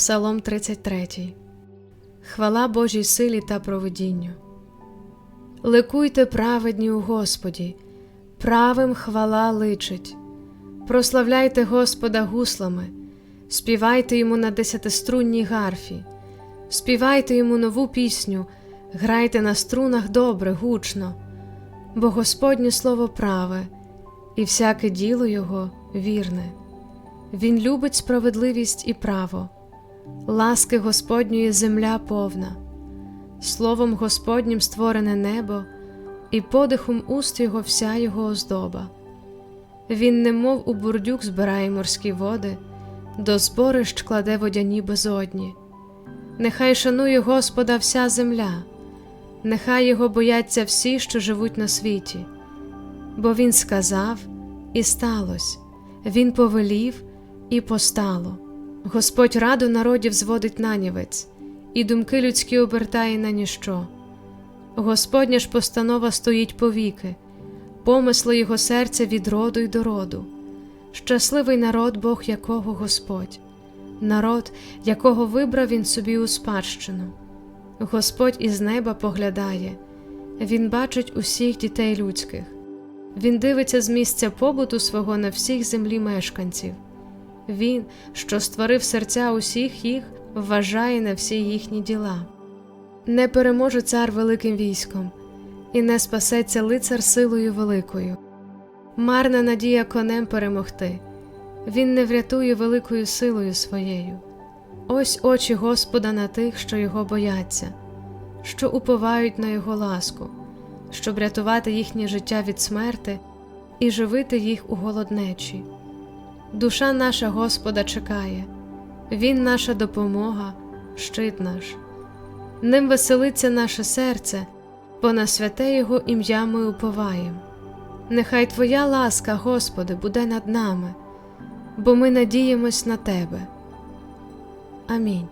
Псалом 33 Хвала Божій силі та провидінню. Ликуйте праведні у Господі, правим хвала личить. Прославляйте Господа гуслами, співайте йому на десятиструнній гарфі, співайте йому нову пісню, грайте на струнах добре, гучно, бо Господнє слово праве, і всяке діло Його вірне. Він любить справедливість і право, ласки Господньої земля повна, словом Господнім створене небо, і подихом уст його вся його оздоба. Він, немов у бурдюк збирає морські води, до зборищ кладе водяні безодні. Нехай шанує Господа вся земля, нехай його бояться всі, що живуть на світі, бо Він сказав, і сталося, Він повелів і постало. Господь раду народів зводить нанівець, і думки людські обертає на ніщо. Господня ж постанова стоїть повіки, помисли його серця від роду й до роду. Щасливий народ, Бог якого Господь, народ, якого вибрав він собі у спадщину. Господь із неба поглядає, Він бачить усіх дітей людських, Він дивиться з місця побуту свого на всіх землі мешканців. Він, що створив серця усіх їх, вважає на всі їхні діла. Не переможе цар великим військом, і не спасеться лицар силою великою. Марна надія конем перемогти, він не врятує великою силою своєю. Ось очі Господа на тих, що його бояться, що уповають на Його ласку, щоб рятувати їхнє життя від смерти і живити їх у голоднечі. Душа наша Господа чекає, Він наша допомога, щит наш. Ним веселиться наше серце, бо на святе Його ім'я ми уповаєм. Нехай Твоя ласка, Господи, буде над нами, бо ми надіємось на Тебе. Амінь.